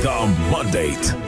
The Mandate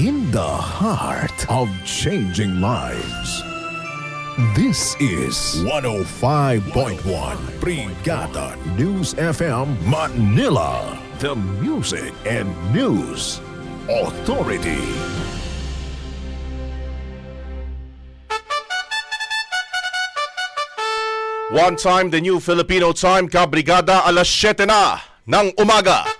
in the heart of changing lives. This is 105.1 Brigada News FM Manila. The Music and News Authority. One time, the new Filipino time, Kabrigada, alas 7 na ng umaga.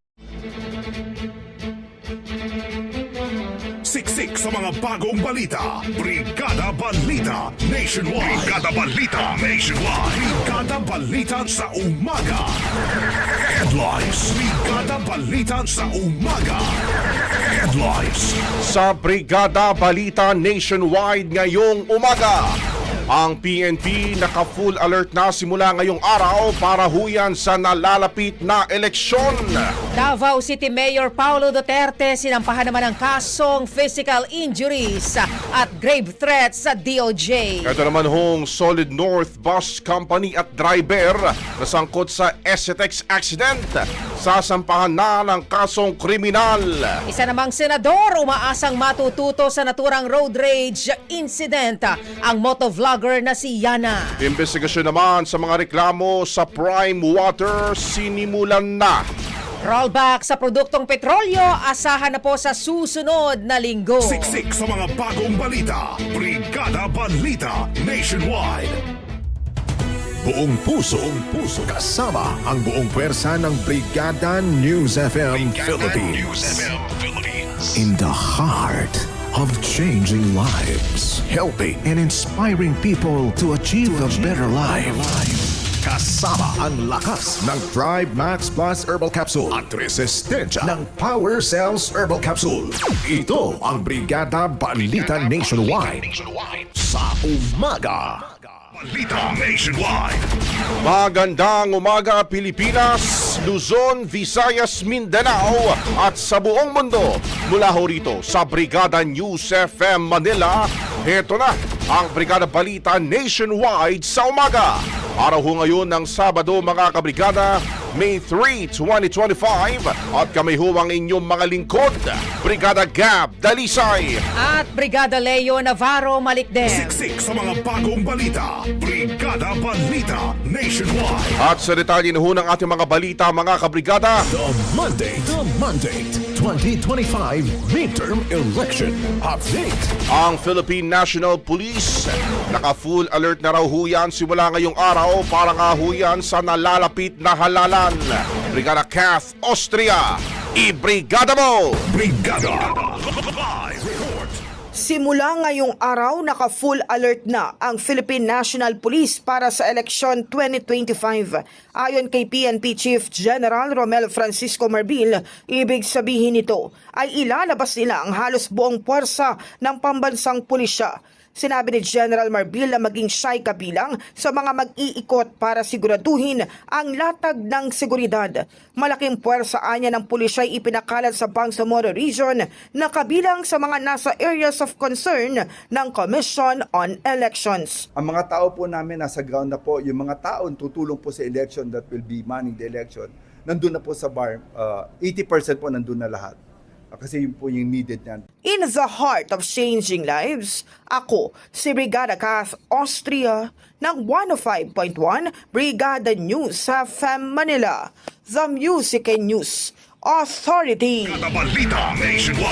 Sa mga bagong balita. Brigada Balita Nationwide. Brigada Balita Nationwide. Brigada Balita sa umaga. Headlines. Brigada Balita sa umaga. Headlines. Sa Brigada Balita Nationwide ngayong umaga. Ang PNP naka-full alert na simula ngayong araw para huyan sa nalalapit na eleksyon. Davao City Mayor Paulo Duterte sinampahan naman ng kasong physical injuries at grave threats sa DOJ. Ito naman hong Solid North Bus Company at driver na sangkot sa SETEX accident. Sasampahan na ng kasong kriminal. Isa namang senador umaasang matututo sa naturang road rage incident ang motovlogger na si Yana. Investigasyon naman sa mga reklamo sa Prime Water sinimulan na. Rollback sa produktong petrolyo asahan na po sa susunod na linggo. Siksik sa mga bagong balita. Brigada Balita Nationwide. Buong puso, buong puso kasama ang buong pwersa ng Brigada News FM Philippines. In the heart of changing lives, helping and inspiring people to achieve a better life. Kasama ang lakas ng Drive Max Plus Herbal Capsule at resistensya ng Power Cells Herbal Capsule. Ito ang Brigada Balita Nationwide sa umaga. Balita Nationwide. Magandang umaga Pilipinas, Luzon, Visayas, Mindanao at sa buong mundo. Mula ho rito sa Brigada News FM Manila, heto na ang Brigada Balita Nationwide sa umaga. Araw ho ngayon ng Sabado mga kabrigada, May 3, 2025 at kami ho ang inyong mga lingkod, Brigada Gab Dalisay. At Brigada Leo Navarro Malikden. Siksik sa mga bagong balita. Brigada Balita Nationwide. At sa detalye na ho ng ating mga balita mga kabrigada, The Monday, The Monday, 2025 Midterm Election Update. Ang Philippine National Police naka-full alert na raw ho yan simula ngayong araw para nga ho yan sa nalalapit na halalan. Brigada Kath Austria, i-brigada mo! Brigada Live Report. Simula ngayong araw, naka-full alert na ang Philippine National Police para sa eleksyon 2025. Ayon kay PNP Chief General Romel Francisco Marbil, ibig sabihin nito ay ilalabas nila ang halos buong puwersa ng pambansang pulisya. Sinabi ni General Marbil na maging siya'y kabilang sa mga mag-iikot para siguraduhin ang latag ng seguridad. Malaking puwersa anya ng pulisya'y ipinakalat sa Bangsamoro Region na kabilang sa mga nasa areas of concern ng Commission on Elections. Ang mga tao po namin nasa ground na po, yung mga taon tutulong po sa election that will be manning the election, nandun na po sa bar, uh, 80% po nandun na lahat. Uh, kasi yun po yung needed niyan. In the heart of changing lives, ako si Brigada Kath Austria ng 105.1 Brigada News sa FM Manila, The Music and News Authority. Brigada Balita Nationwide.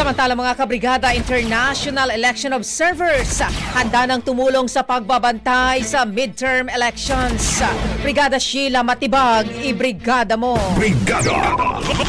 Samantala mga kabrigada, international election observers handa ng tumulong sa pagbabantay sa midterm elections. Brigada Sheila Matibag, i-brigada mo. Brigada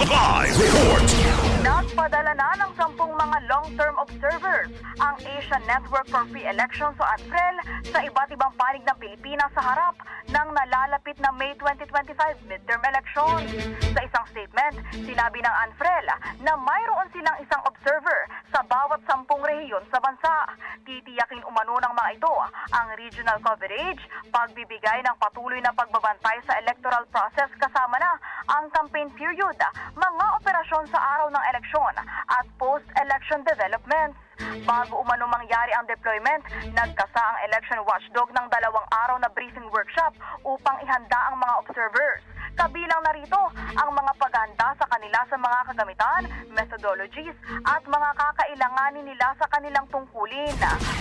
Live Report. Nagpadala na ng sampung mga long-term observers ang Asian Network for Free Elections o ANFREL sa iba't ibang panig ng Pilipinas sa harap ng nalalapit na May 2025 midterm elections. Sa isang statement, sinabi ng ANFREL na mayroon silang isang observer sa bawat sampung rehiyon sa bansa. Titiyakin umano ng mga ito ang regional coverage, pagbibigay ng patuloy na pagbabantay sa electoral process kasama na ang campaign period, mga operasyon sa araw ng eleksyon at post-election developments. Bago umano mangyari ang deployment, nagkasa ang election watchdog ng dalawang araw na briefing workshop upang ihanda ang mga observers. Kabilang narito ang mga paghanda sa kanila sa mga kagamitan, methodologies at mga kakailanganin nila sa kanilang tungkulin.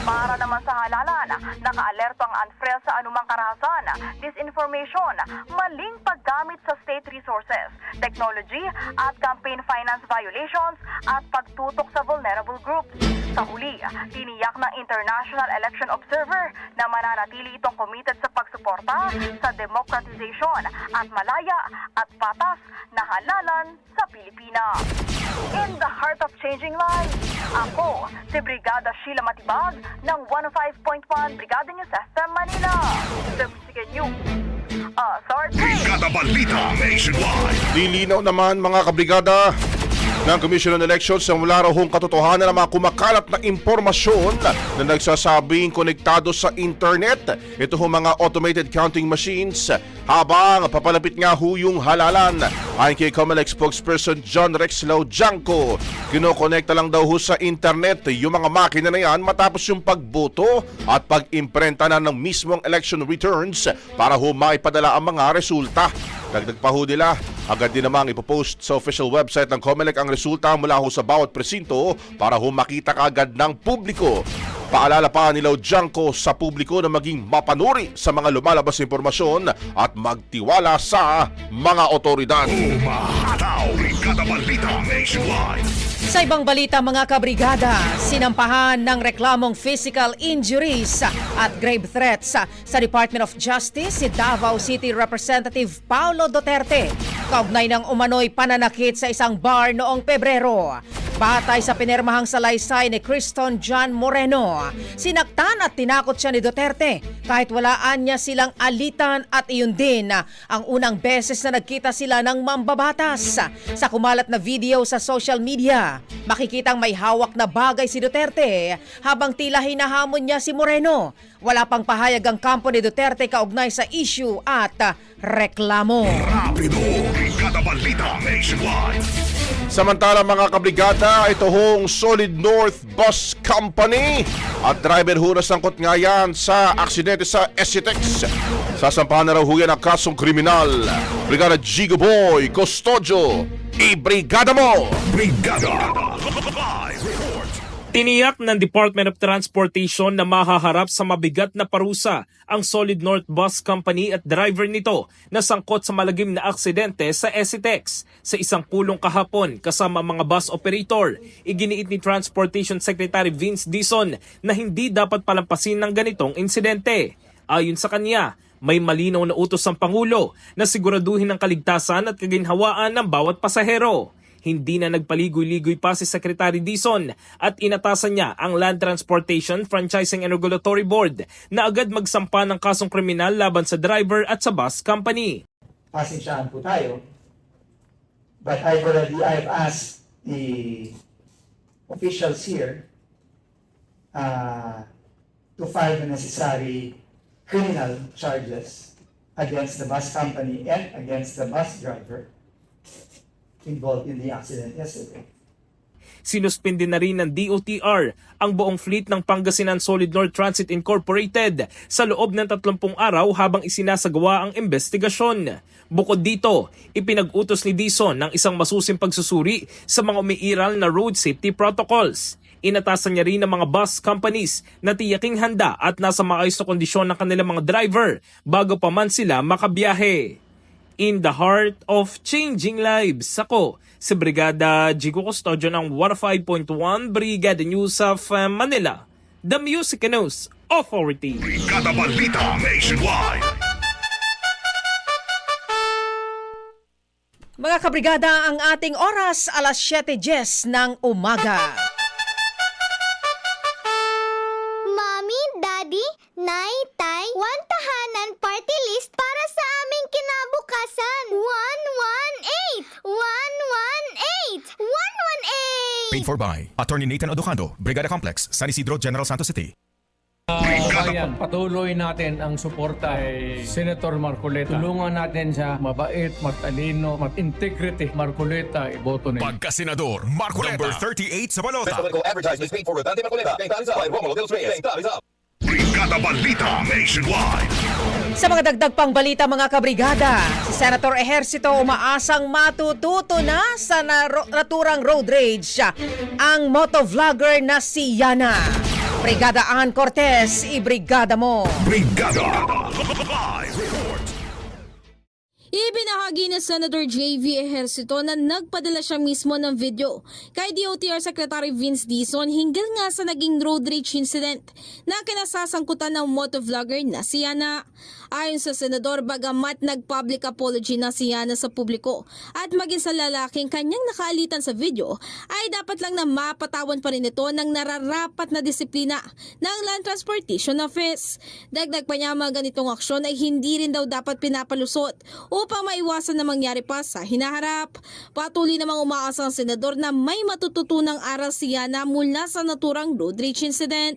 Para naman sa halalan, nakaalerto ang ANFREL sa anumang karahasan, disinformation, maling paggamit sa state resources, technology at campaign finance violations at pagtutok sa vulnerable groups. Sa huli, tiniyak ng International Election Observer na mananatili itong committed sa pagsuporta sa democratization at malaya at patas na halalan sa Pilipinas. In the heart of changing lives, ako si Brigada Sheila Matibag ng 105.1 Brigada News FM Manila. The Music News. Authority. Brigada Balita Nationwide. Dilinaw naman mga kabrigada ng Commission on Elections na mula raw katotohanan ng mga kumakalat na impormasyon na nagsasabing konektado sa internet. Ito ho mga automated counting machines habang papalapit nga ho yung halalan. Ayon kay Comelec spokesperson John Rex Janko, kinokonekta lang daw ho sa internet yung mga makina na yan matapos yung pagboto at pag-imprenta na ng mismong election returns para ho maipadala ang mga resulta. Dagdag pa ho nila, agad din namang ipopost sa official website ng COMELEC ang resulta mula ho sa bawat presinto para ho makita kaagad ng publiko. Paalala pa ni Janko sa publiko na maging mapanuri sa mga lumalabas na impormasyon at magtiwala sa mga otoridad. Umahataw. Brigada Balita Nationwide. Sa ibang balita mga kabrigada, sinampahan ng reklamong physical injuries at grave threats sa Department of Justice si Davao City Representative Paulo Duterte. Kaugnay ng umano'y pananakit sa isang bar noong Pebrero. Batay sa pinermahang salaysay ni Criston John Moreno, sinaktan at tinakot siya ni Duterte kahit walaan niya silang alitan at iyon din ang unang beses na nagkita sila ng mambabatas. Sa kumalat na video sa social media, makikitang may hawak na bagay si Duterte habang tila hinahamon niya si Moreno. Wala pang pahayag ang kampo ni Duterte kaugnay sa issue at reklamo. Rapido, Brigada Balita Nationwide. Samantala mga kabrigada, ito hong Solid North Bus Company at driver ho na sangkot nga yan sa aksidente sa Esitex. Sasampahan na raw ho yan ang kasong kriminal. Brigada Gigo Boy, Custodio, i-brigada mo! Brigada. Tiniyak ng Department of Transportation na mahaharap sa mabigat na parusa ang Solid North Bus Company at driver nito na sangkot sa malagim na aksidente sa Esitex. Sa isang pulong kahapon kasama mga bus operator, iginiit ni Transportation Secretary Vince Dison na hindi dapat palampasin ng ganitong insidente. Ayon sa kanya, may malinaw na utos ng Pangulo na siguraduhin ang kaligtasan at kaginhawaan ng bawat pasahero. Hindi na nagpaligoy-ligoy pa si Secretary Dison at inatasan niya ang Land Transportation Franchising and Regulatory Board na agad magsampa ng kasong kriminal laban sa driver at sa bus company. Pasensyahan po tayo. But I've already, I've asked the officials here uh, to file the necessary criminal charges against the bus company and against the bus driver involved in the accident yesterday. Sinuspindi na rin ng DOTR ang buong fleet ng Pangasinan Solid North Transit Incorporated sa loob ng 30 araw habang isinasagawa ang investigasyon. Bukod dito, ipinag-utos ni Dison ng isang masusing pagsusuri sa mga umiiral na road safety protocols. Inatasan niya rin ng mga bus companies na tiyaking handa at nasa maayos na kondisyon ng kanilang mga driver bago pa man sila makabiyahe. In the heart of changing lives, ako si Brigada Jigo Custodio ng 105.1 Brigada News of uh, Manila, the Music News Authority. Brigada Balita Nationwide. Mga kabrigada, ang ating oras alas 7.10 ng umaga. Paid for by Attorney Nathan Odocando, Brigada Complex, San Isidro, General Santos City. Bayan, patuloy natin ang suporta kay Senator Marcoleta. Tulungan natin siya mabait, matalino, mat-integrity. Marcoleta, iboto nila. Pagkasenador, Marcoleta. Number 38 sa balota. Brigada Balita Nationwide. Sa mga dagdag pang balita mga kabrigada, si Senator Ejercito umaasang matututo na sa naturang road rage ang motovlogger na si Yana. Brigada Ann Cortez, ibrigada mo. Brigada. Live report. Ibinahagi ni Senator J.V. Ejercito na nagpadala siya mismo ng video kay DOTR Secretary Vince Dizon hinggil nga sa naging road rage incident na kinasasangkutan ng motovlogger na si Yana. Ayon sa Senador, bagamat nag-public apology na si Yana sa publiko at maging sa lalaking kanyang nakaalitan sa video, ay dapat lang na mapatawan pa rin ito ng nararapat na disiplina ng Land Transportation Office. Dagdag pa niya mga ganitong aksyon ay hindi rin daw dapat pinapalusot upang maiwasan na mangyari pa sa hinaharap. Patuloy namang umaasa ang senador na may matututunang aral si Yana mula sa naturang road rage incident.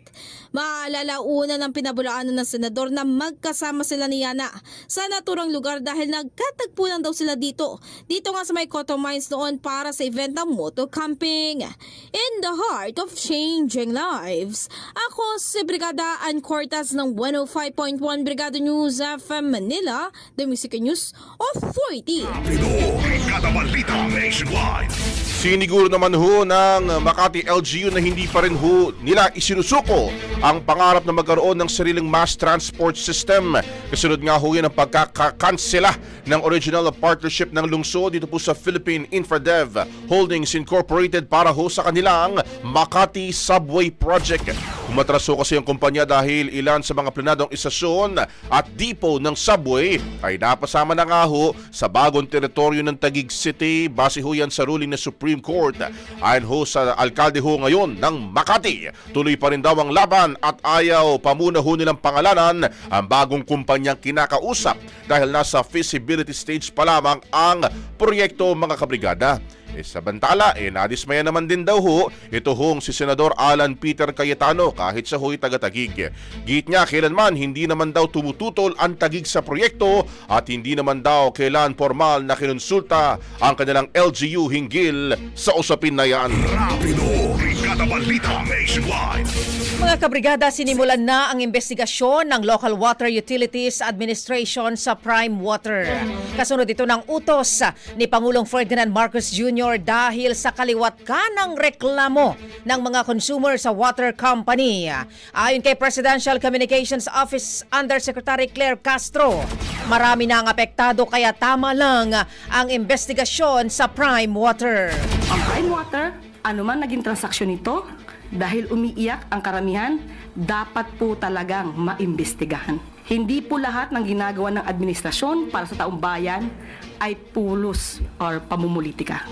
Maaalala una ng pinabulaanan ng senador na magkasama sila ni Yana sa naturang lugar dahil nagkatagpo daw sila dito. Dito nga sa may Cotto Mines noon para sa event ng moto camping. In the heart of changing lives, ako si Brigada Ann Cortez ng 105.1 Brigada News FM Manila, the Music News Authority. Rapido. Brigada Balita Nationwide. Siniguro naman ho ng Makati LGU na hindi pa rin ho nila isinusuko ang pangarap na magkaroon ng sariling mass transport system. Kasunod nga ho yan ang pagkakansela ng original partnership ng lungsod dito po sa Philippine Infradev Holdings Incorporated para ho sa kanilang Makati Subway Project. Umatraso kasi ang kumpanya dahil ilan sa mga planadong istasyon at depot ng subway ay napasama na nga ho sa bagong teritoryo ng Taguig City base ho yan sa ruling ng Supreme Court. Ayon ho sa alkalde ho ngayon ng Makati, tuloy pa rin daw ang laban at ayaw pamuna ho nilang pangalanan ang bagong kumpanyang kinakausap dahil nasa feasibility stage pa lamang ang proyekto mga kabrigada. E sa bantala, eh nadismaya naman din daw ho ito hong si Senador Alan Peter Cayetano kahit sa ho'y taga-tagig. Git niya kailanman hindi naman daw tumututol ang tagig sa proyekto at hindi naman daw kailan formal na kinonsulta ang kanilang LGU hinggil sa usapin na yan. Rapido, Brigada Balita Nationwide. Mga kabrigada, sinimulan na ang investigasyon ng Local Water Utilities Administration sa Prime Water. Kasunod ito ng utos ni Pangulong Ferdinand Marcos Jr. dahil sa kaliwat ka ng reklamo ng mga consumer sa water company. Ayon kay Presidential Communications Office Undersecretary Claire Castro, marami na ang apektado kaya tama lang ang investigasyon sa Prime Water. Ang Prime Water, anuman naging transaksyon nito, dahil umiiyak ang karamihan, dapat po talagang maimbestigahan. Hindi po lahat ng ginagawa ng administrasyon para sa taong bayan ay pulos or pamumulitika.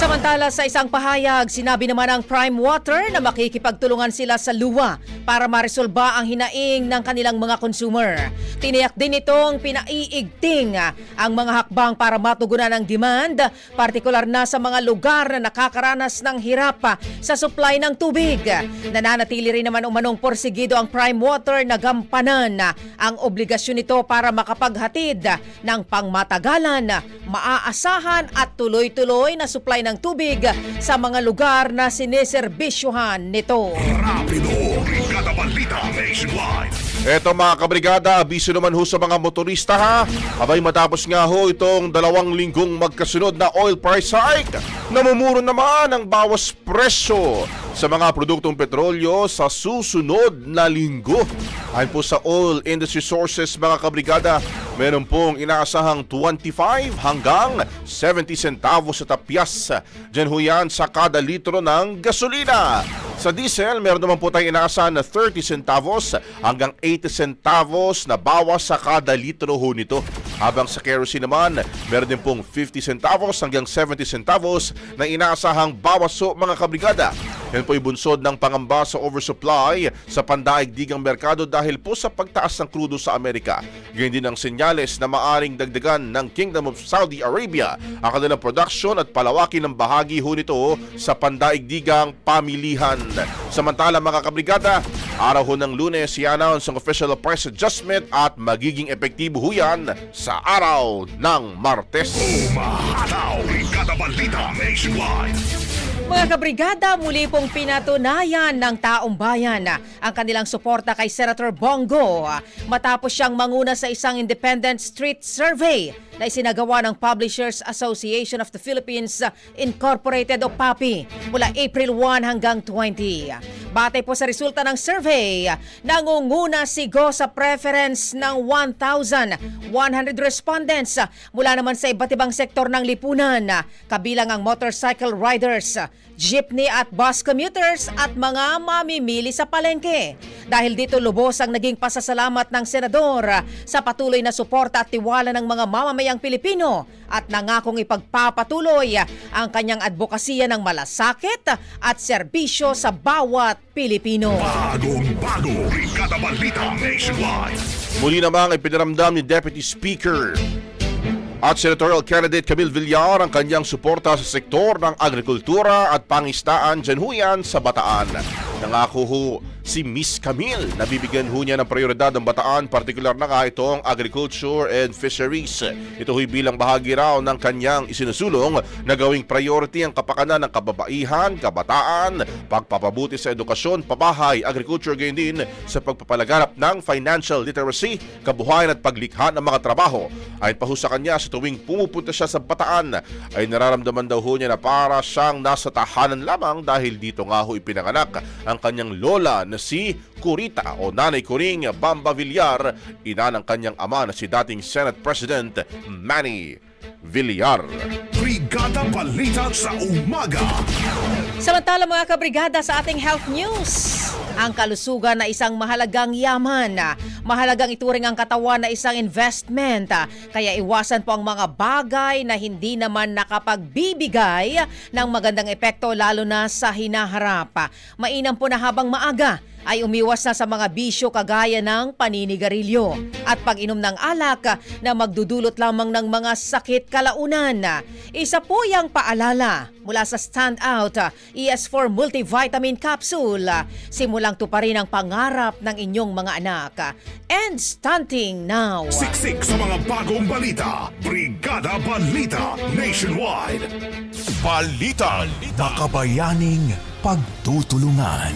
Samantala sa isang pahayag, sinabi naman ng Prime Water na makikipagtulungan sila sa luwa para maresolba ang hinaing ng kanilang mga consumer. Tiniyak din itong pinaiigting ang mga hakbang para matugunan ang demand, partikular na sa mga lugar na nakakaranas ng hirap sa supply ng tubig. Nananatili rin naman umanong porsigido ang Prime Water na gampanan ang obligasyon nito para makapaghatid ng pangmatagalan, maaasahan at tuloy-tuloy na supply ng tubig sa mga lugar na siniserbisyuhan nito. Rapido, Brigada Balita Nationwide. Eto mga kabrigada, abiso naman ho sa mga motorista ha. Abay matapos nga ho itong dalawang linggong magkasunod na oil price hike, namumuro naman ang bawas presyo sa mga produktong petrolyo sa susunod na linggo. Ayon po sa Oil Industry Sources mga kabrigada, meron pong inaasahang 25 hanggang 70 centavos sa tapyas. Diyan ho yan sa kada litro ng gasolina. Sa diesel, meron naman po tayong inaasahan na 30 centavos hanggang 80 centavos na bawas sa kada litro ho nito. Habang sa kerosene naman, meron din pong 50 centavos hanggang 70 centavos na inaasahang bawas ho mga kabrigada. Yan po ibunsod ng pangamba sa oversupply sa pandaigdigang merkado dahil po sa pagtaas ng krudo sa Amerika. Ganyan din ang senyales na maaring dagdagan ng Kingdom of Saudi Arabia ang kanilang production at palawakin ng bahagi ho nito sa pandaigdigang pamilihan. Samantala mga kabrigada, araw ho ng lunes i-announce ang official price adjustment at magiging epektibo ho yan sa araw ng Martes. Umahataw, Brigada Balita Nationwide. Mga kabrigada, muli pong pinatunayan ng taong bayan ang kanilang suporta kay Senator Bongo matapos siyang manguna sa isang independent street survey na isinagawa ng Publishers Association of the Philippines Incorporated o PAPI mula April 1 hanggang 20. Batay po sa resulta ng survey, nangunguna si Go sa preference ng 1,100 respondents mula naman sa iba't ibang sektor ng lipunan, kabilang ang motorcycle riders, jeepney at bus commuters at mga mamimili sa palengke. Dahil dito lubos ang naging pasasalamat ng senador sa patuloy na suporta at tiwala ng mga mamamayang Pilipino at nangakong ipagpapatuloy ang kanyang advokasya ng malasakit at serbisyo sa bawat Pilipino. Bagong bago, Brigada Balita Nationwide. Muli namang ipinaramdam ni Deputy Speaker at Senatorial Candidate Camille Villar ang kanyang suporta sa sektor ng agrikultura at pangistaan dyan sa Bataan. Nangako ho si Miss Camille na bibigyan ho niya ng prioridad ng Bataan, partikular na nga itong agriculture and fisheries. Ito ho'y bilang bahagi raw ng kanyang isinusulong na gawing priority ang kapakanan ng kababaihan, kabataan, pagpapabuti sa edukasyon, pabahay, agriculture gayon din sa pagpapalaganap ng financial literacy, kabuhayan at paglikha ng mga trabaho. Ayon pa ho sa kanya, sa tuwing pumupunta siya sa Bataan, ay nararamdaman daw ho niya na para siyang nasa tahanan lamang dahil dito nga ho ipinanganak ang kanyang lola na si Kurita o Nanay Kuring Bamba Villar, ina ng kanyang ama na si dating Senate President Manny Villar. Brigada Balita sa Umaga. Samantala mga kabrigada sa ating health news, ang kalusugan na isang mahalagang yaman. Mahalagang ituring ang katawan na isang investment. Kaya iwasan po ang mga bagay na hindi naman nakapagbibigay ng magandang epekto lalo na sa hinaharap. Mainam po na habang maaga ay umiwas na sa mga bisyo kagaya ng paninigarilyo at pag-inom ng alak na magdudulot lamang ng mga sakit kalaunan. Isa po yung paalala mula sa Standout ES4 Multivitamin Capsule. Simulang tuparin ang pangarap ng inyong mga anak. End stunting now. Siksik sa mga bagong balita. Brigada Balita Nationwide. Balita. Makabayaning pagtutulungan.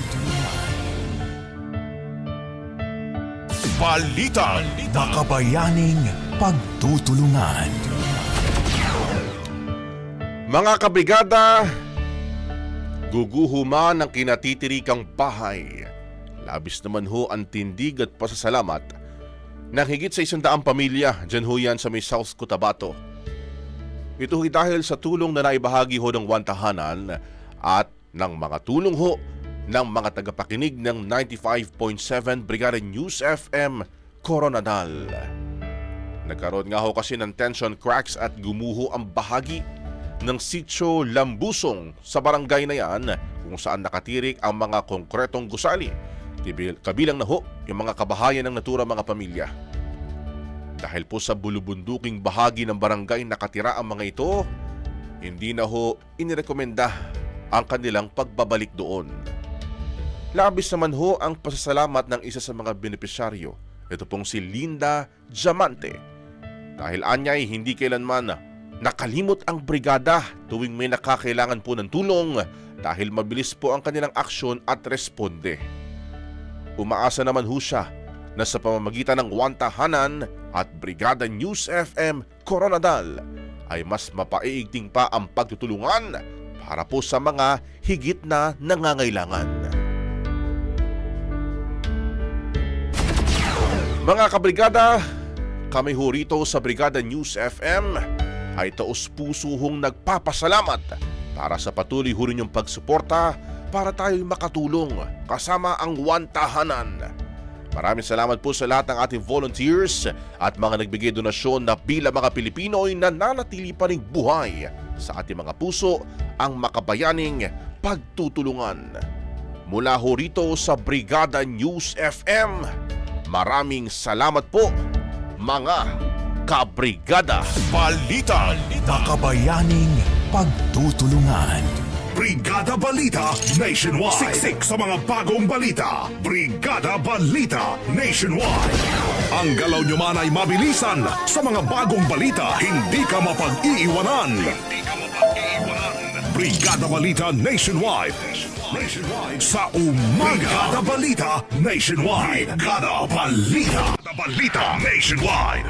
Balita. Makabayaning pagtutulungan. Mga kabrigada, guguhuman ang kinatitirikang bahay. Labis naman ho ang tindig at pasasalamat ng higit sa isandaang pamilya dyan ho yan sa may South Cotabato. Ito ho'y dahil sa tulong na naibahagi ho ng wantahanan at ng mga tulong ho ng mga tagapakinig ng 95.7 Brigada News FM Coronadal. Nagkaroon nga ho kasi ng tension cracks at gumuho ang bahagi ng sitio Lambusong sa barangay na yan kung saan nakatirik ang mga konkretong gusali. Kabil- Kabilang na ho yung mga kabahayan ng natura mga pamilya. Dahil po sa bulubunduking bahagi ng barangay nakatira ang mga ito, hindi na ho inirekomenda ang kanilang pagbabalik doon. Labis naman ho ang pasasalamat ng isa sa mga benepisyaryo. Ito pong si Linda Diamante. Dahil anyay hindi kailanman nakalimot ang brigada tuwing may nakakailangan po ng tulong dahil mabilis po ang kanilang aksyon at responde. Umaasa naman ho siya na sa pamamagitan ng Wantahanan at Brigada News FM Coronadal ay mas mapaiigting pa ang pagtutulungan para po sa mga higit na nangangailangan. Mga kabrigada, kami ho rito sa Brigada News FM ay taos puso hong nagpapasalamat para sa patuloy ho ninyong pagsuporta para tayo'y makatulong kasama ang wantahanan. Maraming salamat po sa lahat ng ating volunteers at mga nagbigay donasyon na bilang mga Pilipino ay nananatili pa rin buhay sa ating mga puso ang makabayaning pagtutulungan. Mula ho rito sa Brigada News FM, maraming salamat po mga kabrigada. Balita. Makabayaning pagtutulungan. Brigada Balita Nationwide. Siksik sa mga bagong balita. Brigada Balita Nationwide. Ang galaw nyo man ay mabilisan sa mga bagong balita. Hindi ka mapag-iiwanan. Hindi ka mapag-iiwanan. Brigada Balita Nationwide. Nationwide. Sa umaga. Brigada Balita Nationwide. Brigada Balita. Brigada Balita Nationwide.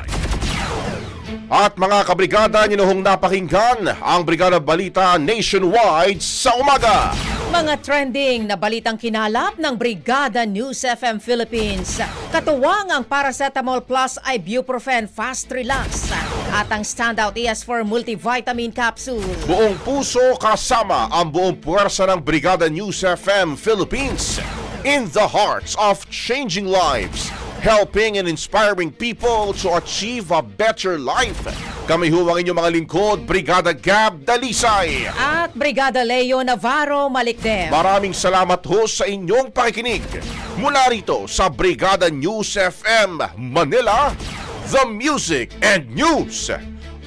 At mga kabrigada, ninuhong napakinggan ang Brigada Balita Nationwide sa umaga. Mga trending na balitang kinalap ng Brigada News FM Philippines. Katuwang ang Paracetamol Plus Ibuprofen Fast Relax at ang Standout ES4 Multivitamin Capsule. Buong puso kasama ang buong puwersa ng Brigada News FM Philippines in the hearts of changing lives, helping and inspiring people to achieve a better life. Kami huwag inyong mga lingkod, Brigada Gab Dalisay. At Brigada Leo Navarro Malikdem. Maraming salamat ho sa inyong pakikinig. Mula rito sa Brigada News FM Manila, the Music and News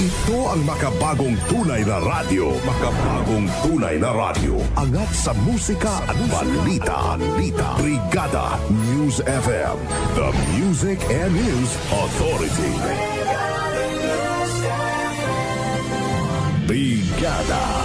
Ito ang makabagong tunay na radyo. Makabagong tunay na radyo. Angat sa musika at balita. Balita. Brigada News FM. The Music and News Authority. Brigada.